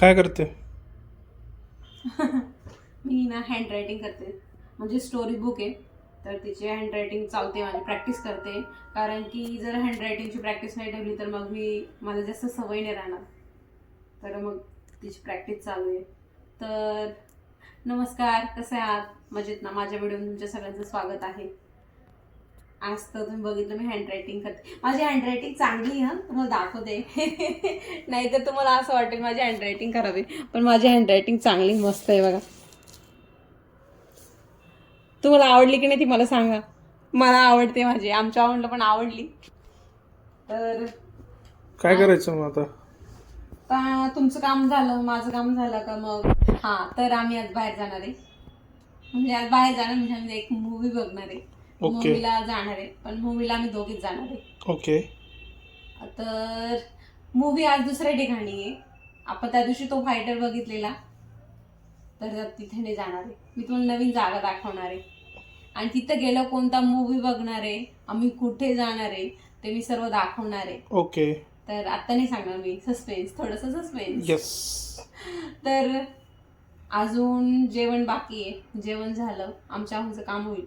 काय करते? मी ना हँड रायटिंग करते. म्हणजे स्टोरी बुक आहे. तर तिची हँड रायटिंग चालते माझी प्रॅक्टिस करते. कारण की जर हँड रायटिंगची प्रॅक्टिस नाही ठेवली तर मग मी मला जास्त सवय नाही राहणार. तर मग तिची प्रॅक्टिस चालू आहे. तर नमस्कार कसे आहात? मजेत ना? माझ्या व्हिडिओ तुमच्या सगळ्यांचं स्वागत आहे. आज तर तुम्ही बघितलं मी हँड रायटिंग करते. माझी हँड रायटिंग चांगली आहे हं. तुम्हाला दाखवते. नाही तर तुम्हाला असं वाटेल माझी हँड रायटिंग खराब आहे. पण माझी हँड रायटिंग चांगली मस्त आहे बघा. तुम्हाला आवडली की नाही ती मला सांगा. मला आवडते माझी. आमच्या आवडलं पण आवडली. तर काय करायचं मग आता? आता तुमचं काम झालं माझं काम झालं का मग? हां तर आम्ही आज बाहेर जाणार आहे. म्हणजे आज बाहेर जाणार म्हणजे आम्ही एक मूवी बघणार आहे. Okay. मूवीला जाणार आहे पण मूवीला आम्ही दोघीच जाणार आहे. ओके. तर मूवी आज दुसऱ्या ठिकाणी आहे. आपण त्या दिवशी तो फायटर बघितलेला. तर तिथे नाही जाणार आहे. मी तुम्हाला नवीन जागा दाखवणार आहे. आणि तिथं गेलं कोणता मूवी बघणार आहे आम्ही कुठे जाणार आहे ते मी सर्व दाखवणार आहे. ओके. तर आता नाही सांगणार मी. सस्पेन्स थोडंसं सस्पेन्स येस तर अजून जेवण बाकी आहे. जेवण झालं. आमच्या आमचं काम होईल.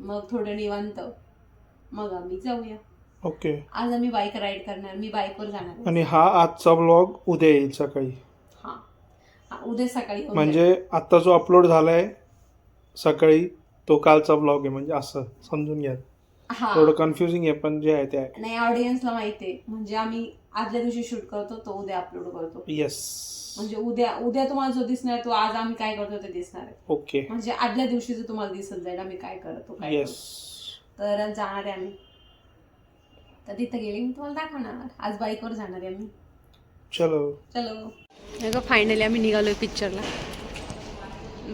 मग थोडं निवांत. मग आम्ही जाऊया. ओके. आज आम्ही बाईक राईड करणार. मी बाईकवर जाणार. आणि हा आजचा ब्लॉग उद्या येईल सकाळी. हा. हा, उद्या सकाळी होऊन म्हणजे आता जो अपलोड झालाय सकाळी तो कालचा ब्लॉग आहे. म्हणजे असं समजून घ्या. थोडं कन्फ्युजिंग आहे पण जे आहे ते आहे. नाही ऑडियन्सला माहिती आहे म्हणजे आम्ही आदल्या दिवशी शूट करतो तो उद्या अपलोड करतो. येस म्हणजे उद्या उद्या तुम्हाला जो दिसणार तो आज आम्ही काय करतो ते दिसणार आहे. ओके म्हणजे आदल्या दिवशी तुम्हाला दिसत जाईल आम्ही काय करतो काय येस. तर जाणार आहे आम्ही. तर तिथं गेले मी तुम्हाला दाखवणार. आज बाईकवर जाणार आहे आम्ही. चलो. चलो. अगं फायनली आम्ही निघालोय पिक्चरला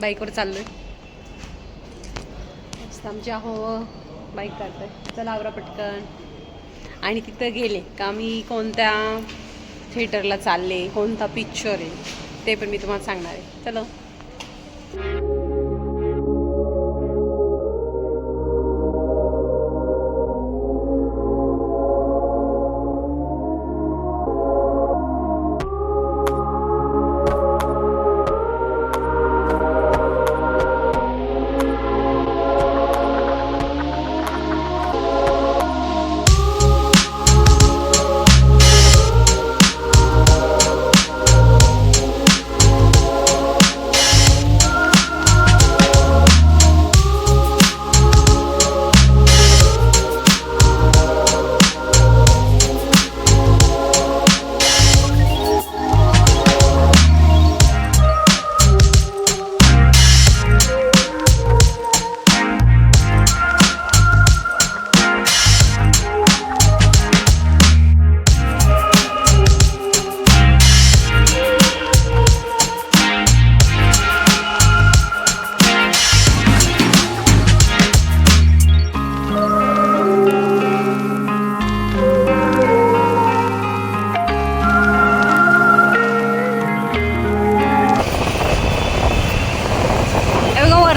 बाईकवर चाललोय. मस्त आमची अहो बाईक काढतोय चला आवरा पटकन. आणि तिथं गेले का मी कोणत्या थिएटरला चालले कोणता पिक्चर आहे ते पण मी तुम्हाला सांगणार आहे. चलो.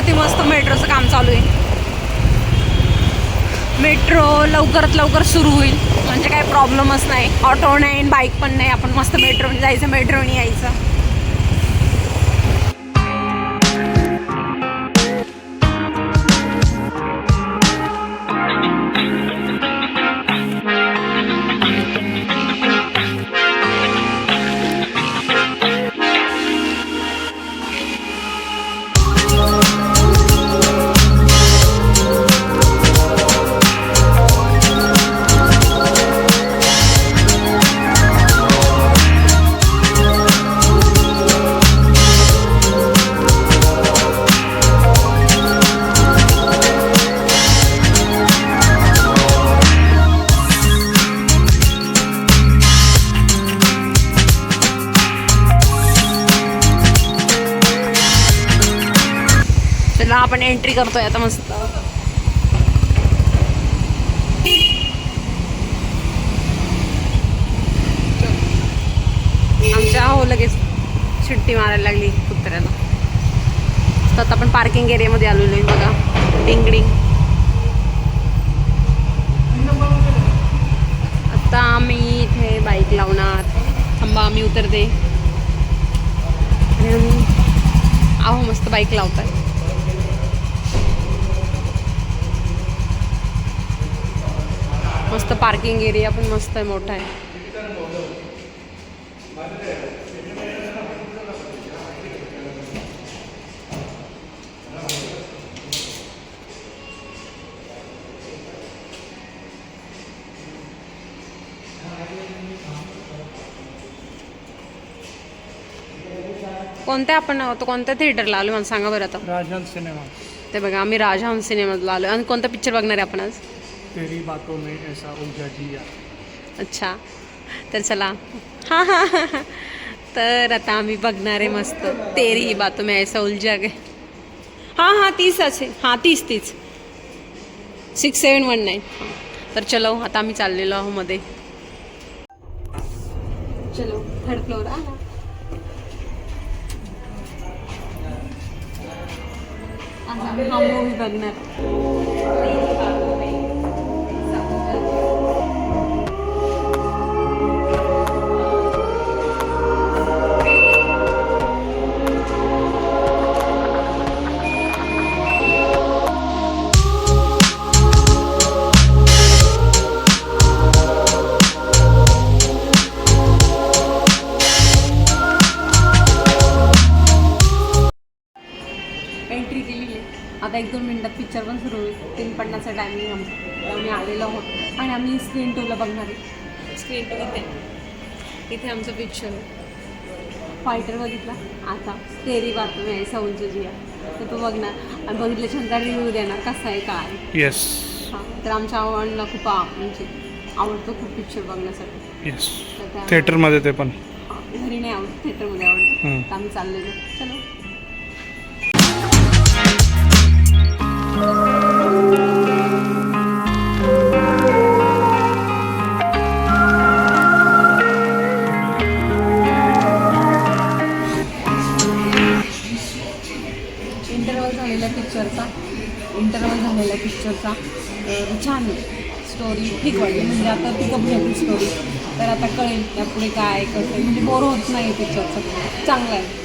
वरती मस्त मेट्रोचं काम चालू आहे. मेट्रो लवकरात लवकर सुरू होईल. म्हणजे काही प्रॉब्लेमच नाही. ऑटो नाही बाईक पण नाही. आपण मस्त मेट्रोने जायचं मेट्रोने यायचं. चला आपण एंट्री करतोय आता मस्त. आमच्या हो लगेच शिट्टी मारायला लागली कुत्र्याला. तर आता आपण पार्किंग एरियामध्ये आलेलो आहे बघा. डिंग डिंग आता आम्ही इथे बाईक लावणार. थांबा आम्ही उतरते. आणि आहो मस्त बाईक लावतात मस्त पार्किंग एरिया पण मस्त आहे मोठा आहे. कोणत्या आपण तो कोणत्या थिएटरला आलो? मला सांगा बरं आता. राजन सिनेमा. ते बघा आम्ही राजहंस सिनेमाला आलो आणि कोणता पिक्चर बघणार आहे आपण आज? तेरी बातों में ऐसा उलझा जिया। अच्छा तर चला. हां हां हां तर आता आम्ही बघणार आहे मस्त. तेरी ही बातों में ऐसा उलझा गे. हां हां तीस असे. हां तीस तीस सिक्स सेवन वन नाईन तर चलो आता आम्ही चाललेलो आहो मध्ये. चलो थर्ड फ्लोअर आला आज आम्ही हा मूवी बघणार. तेरी एक दोन मिनटात पिक्चर पण सुरू होईल. तीन पन्नासचा टायमिंग आमचा आम्ही आलेलो आहोत. आणि आम्ही स्क्रीन टूला बघणार आहे. स्क्रीन टू इथे. इथे आमचं पिक्चर आहे फायटर बघितला? आता. तेरी बात में ऐसा उलझ जिया तर तो बघणार. आणि बघितल्याच्यानंतर रिव्ह्यू देणार कसा आहे काय येस हां. तर आमच्या आवडला खूप आ- म्हणजे आवडतो खूप पिक्चर बघण्यासाठी. येस तर त्या थिएटरमध्ये ते पण. हां, घरी नाही आवडत थिएटरमध्ये आवडतं. तर आम्ही चाललेलो. चलो. छान स्टोरी ठीक वाटली. म्हणजे आता ती कधी स्टोरी तर आता कळेल यापुढे काय कसं. म्हणजे बोर होत नाही पिक्चरचं चांगलं आहे.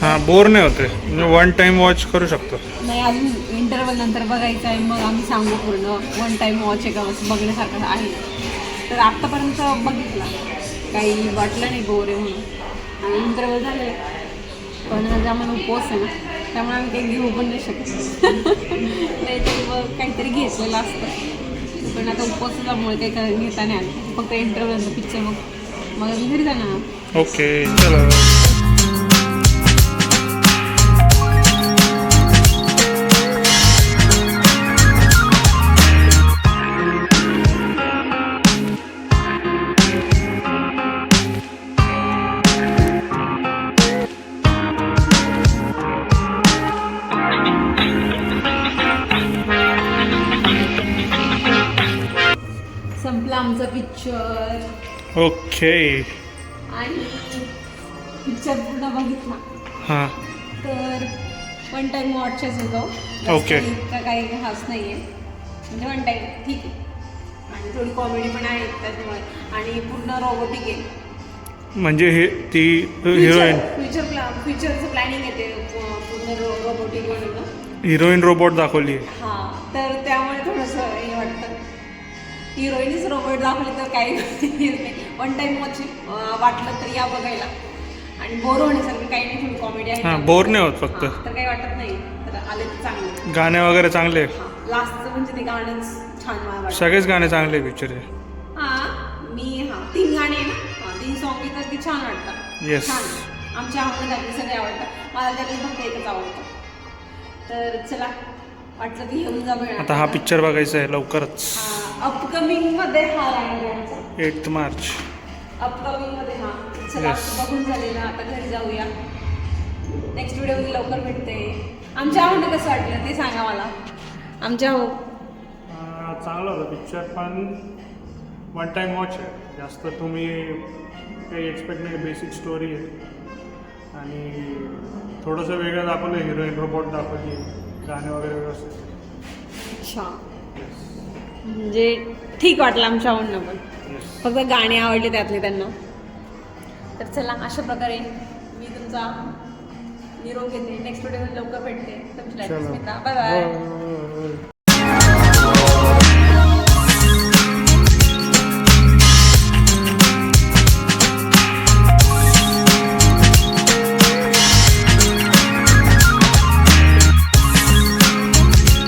हां बोर नाही होते म्हणजे वन टाइम वॉच करू शकतो. नाही अजून इंटरवल नंतर बघायचं आहे. मग आम्ही सांगू पूर्ण. वन टाईम वॉच आहे का? असं बघण्यासारखं आहे. तर आत्तापर्यंत बघितला. काही वाटलं नाही बोर आहे म्हणून आणि इंटरवल झाले. पण आम्हाला उपवास आहे ना. त्यामुळे आम्ही काही घेऊ पण नाही शकत. नाही तर मग काहीतरी घेतलेलं असतं. पण आता उपवासामुळे काही काय घेता नाही आलं. फक्त इंटरव्ह्यू पिक्चर मग मग घरी जाणार. ओके चला. संपला आमचा पिक्चर ओके. आणि पिक्चर पूर्ण बघितला. हां. तर वन टाईम वॉचच होतो. Okay. इतका काही खास नाही आहे म्हणजे वन टाईम ठीक आहे. आणि थोडी कॉमेडी पण आहे त्याच्यामुळे. आणि पूर्ण रोबोटिक आहे. म्हणजे हे ती हिरोईन फ्युचर प्लॅन फ्युचरचं प्लॅनिंग आहे ते पू- पूर्ण रोबोटिक हिरोईन रोबोट दाखवली हां. हिरोईनच रोबोट दाखवली तर काही नाही. वन टाईम वॉच वाटलं तर या बघायला. आणि बोर होण्यासारखं काही नाही थोडी कॉमेडी आहे. हां बोर नाही होत फक्त. हां, तर काही वाटत नाही. तर आले तर चांगले. गाणे वगैरे चांगले? लास्टचं म्हणजे ते गाणंच छान मला वाटतं. सगळेच गाणे चांगले पिक्चरचे हां. मी हां तीन गाणे आहे ना? हां तीन सॉन्ग येतात ते छान वाटतात. Yes. छान. आमच्या आवडीत त्यातले सगळे आवडतात. मला त्यातले फक्त एकच आवडतं. तर चला वाटलं की येऊन जा आता हा पिक्चर बघायचा आहे लवकरच. अपकमिंगमध्ये हा आमचा एट मार्च. अपकमिंगमध्ये हा. चला Yes. आता बघून झालेलं आता घरी जाऊया. नेक्स्ट व्हिडिओ लवकर भेटते. आमच्या आवडणं कसं वाटलं ते सांगा मला. आमच्या हो चांगला होता पिक्चर पण वन टाइम वॉच आहे. जास्त तुम्ही काही एक्सपेक्ट नाही बेसिक स्टोरी आहे. आणि थोडंसं वेगळं दाखवलं हिरोईन रोबोट दाखवली गाणे वगैरे व्यवस्थित. अच्छा. म्हणजे ठीक वाटलं आमच्या आवडणं पण. फक्त गाणी आवडले त्यातले त्यांना. तर चला अशा प्रकारे मी तुमचा निरोप घेते. नेक्स्ट व्हिडिओ लवकर भेटते. तुमची बाय बाय.